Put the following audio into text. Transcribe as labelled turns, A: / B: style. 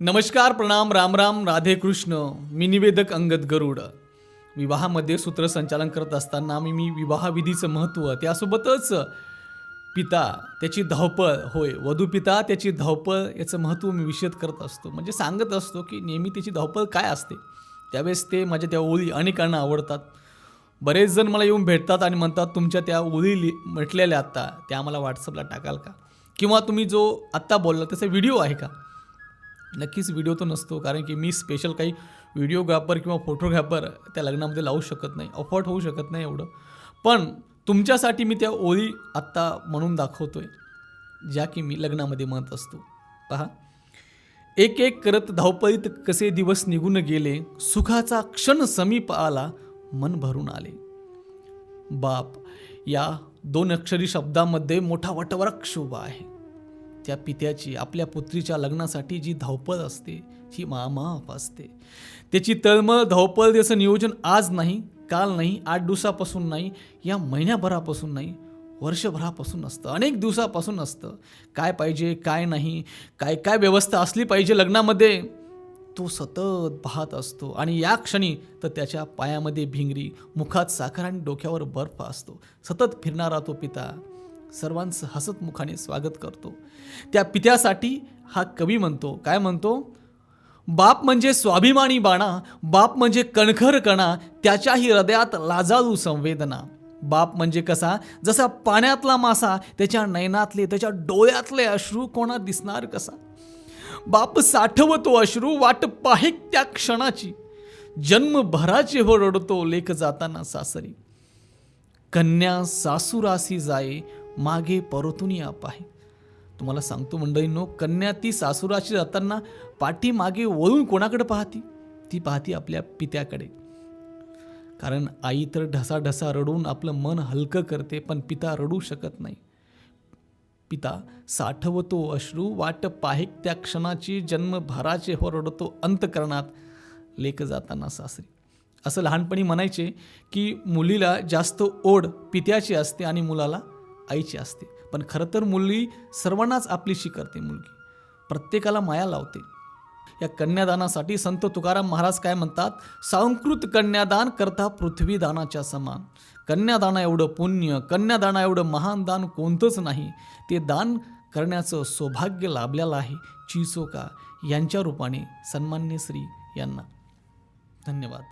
A: नमस्कार प्रणाम राम राम राधे कृष्ण. मी निवेदक अंगद गरुड. विवाहामध्ये सूत्रसंचालन करत असताना मी मी विवाहविधीचं महत्त्व त्यासोबतच पिता त्याची धावपळ होय वधू पिता त्याची धावपळ याचं महत्त्व मी विषद करत असतो. म्हणजे सांगत असतो की नेहमी त्याची धावपळ काय असते? त्यावेळेस ते माझ्या त्या ओळी अनेकांना आवडतात. बरेच जण मला येऊन भेटतात आणि म्हणतात तुमच्या त्या ओळी लि म्हटलेल्या आत्ता त्या आम्हाला व्हॉट्सअपला टाकाल का? किंवा तुम्ही जो आत्ता बोलला त्याचा व्हिडिओ आहे का? नक्कीच व्हिडिओ तो नसतो कारण की मी स्पेशल काही व्हिडिओग्राफर किंवा फोटोग्राफर त्या लग्नामध्ये लावू शकत नाही. अफोर्ड होऊ शकत नाही एवढं. पण तुमच्यासाठी मी त्या ओळी आत्ता म्हणून दाखवतो आहे ज्या की मी लग्नामध्ये म्हणत असतो. पहा. एक एक करत धावपळीत कसे दिवस निघून गेले सुखाचा क्षण समीप आला मन भरून आले. बाप या दोन अक्षरी शब्दामध्ये मोठा वटवृक्ष उभा आहे. त्या पित्याची आपल्या पुत्रीच्या लग्नासाठी जी धावपळ असते ही मामाप असते. त्याची तळमळ धावपळ त्याचं नियोजन आज नाही काल नाही आठ दिवसापासून नाही या महिन्याभरापासून नाही वर्षभरापासून असतं अनेक दिवसापासून असतं काय पाहिजे काय नाही काय काय व्यवस्था असली पाहिजे लग्नामध्ये तो सतत पाहत असतो. आणि या क्षणी तर त्याच्या पायामध्ये भिंगरी मुखात साखर आणि डोक्यावर बर्फ असतो. सतत फिरणारा तो पिता सर्वांचं हसत मुखाने स्वागत करतो. त्या पित्यासाठी हा कवी म्हणतो. काय म्हणतो? बाप म्हणजे स्वाभिमानी बाणा बाप म्हणजे कणखर कणा त्याच्याही हृदयात लाजाळू संवेदना. बाप म्हणजे कसा? जसा पाण्यातला मासा त्याच्या नयनातले त्याच्या डोळ्यातले अश्रू कोणा दिसणार कसा? बाप साठवतो अश्रू वाट पाहे त्या क्षणाची. जन्मभराचे हो रडतो लेख जाताना सासरी. कन्या सासुरासी जाये मागे परतून पाहे तुम्हाला सांगतो मंडळींनो कन्या ती सासुराशी जाताना पाठी मागे वळून कोणाकडे पाहती? ती पाहती आपल्या पित्याकडे. कारण आई तर ढसाढसा रडून आपलं मन हलकं करते पण पिता रडू शकत नाही. पिता साठवतो अश्रू वाट पाहे त्या क्षणाची जन्मभराचे हो रडतो अंतकरणात लेख जाताना सासरी. असं लहानपणी म्हणायचे की मुलीला जास्त ओढ पित्याची असते आणि मुलाला आईची असते. पण खरं तर मुली सर्वांनाच आपलीशी करते मुलगी. प्रत्येकाला माया लावते. या कन्यादानासाठी संत तुकाराम महाराज काय म्हणतात? सांकृत कन्यादान करता पृथ्वीदानाच्या समान. कन्यादाना एवढं पुण्य कन्यादाना एवढं महान दान कोणतंच नाही. ते दान करण्याचं सौभाग्य लाभलेलं आहे. चिसोका यांच्या रूपाने सन्मान्य श्री यांना. धन्यवाद.